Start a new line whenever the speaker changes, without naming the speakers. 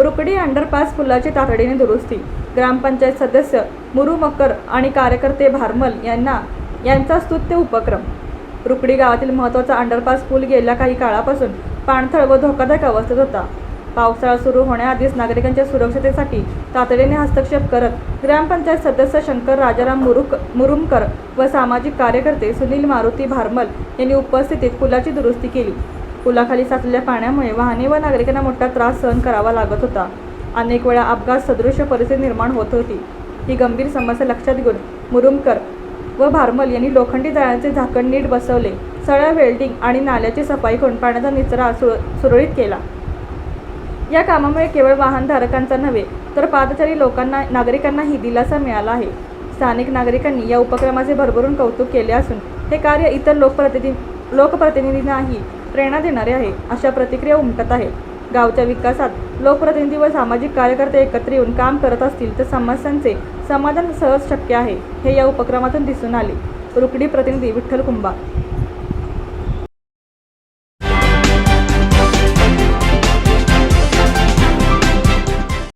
Rukadi underpass पुलाची तातडीने दुरुस्ती. ग्रामपंचायत सदस्य मुरू आणि कार्यकर्ते भारमल यांना यांचा स्तुत्य उपक्रम. रुकडी गावातील महत्त्वाचा अंडरपास पूल गेल्या काही काळापासून पाणथळ व धोकादायक अवस्थेत होता. पावसाळा सुरू होण्याआधीच नागरिकांच्या सुरक्षतेसाठी तातडीने हस्तक्षेप करत ग्रामपंचायत सदस्य शंकर राजाराम मुरुक मुरुमकर व सामाजिक कार्यकर्ते सुनील मारुती भारमल यांनी उपस्थितीत पुलाची दुरुस्ती केली. पुलाखाली साचलेल्या पाण्यामुळे वाहने व नागरिकांना मोठा त्रास सहन करावा लागत होता. अनेक वेळा अपघात सदृश्य परिस्थिती निर्माण होत होती. ही गंभीर समस्या लक्षात घेऊन मुरुमकर व भारमल यांनी लोखंडी जाळ्यांचे झाकण नीट बसवले. सळ्या वेल्डिंग आणि नाल्याची सफाई करून पाण्याचा निचरा सुर सुरळीत केला. या कामामुळे केवळ वाहनधारकांचा नव्हे तर पादचारी लोकांना नागरिकांनाही दिलासा मिळाला आहे. स्थानिक नागरिकांनी या उपक्रमाचे भरभरून कौतुक केले असून हे कार्य इतर लोकप्रतिनिधी लोकप्रतिनिधींनाही प्रेरणा देणारे आहे अशा प्रतिक्रिया उमटत आहेत. गावच्या विकासात लोकप्रतिनिधी व सामाजिक कार्यकर्ते एकत्र येऊन काम करत असतील तर समस्यांचे समाधान सहज शक्य आहे हे या उपक्रमातून दिसून आले. रुकडी प्रतिनिधी विठ्ठल कुंभा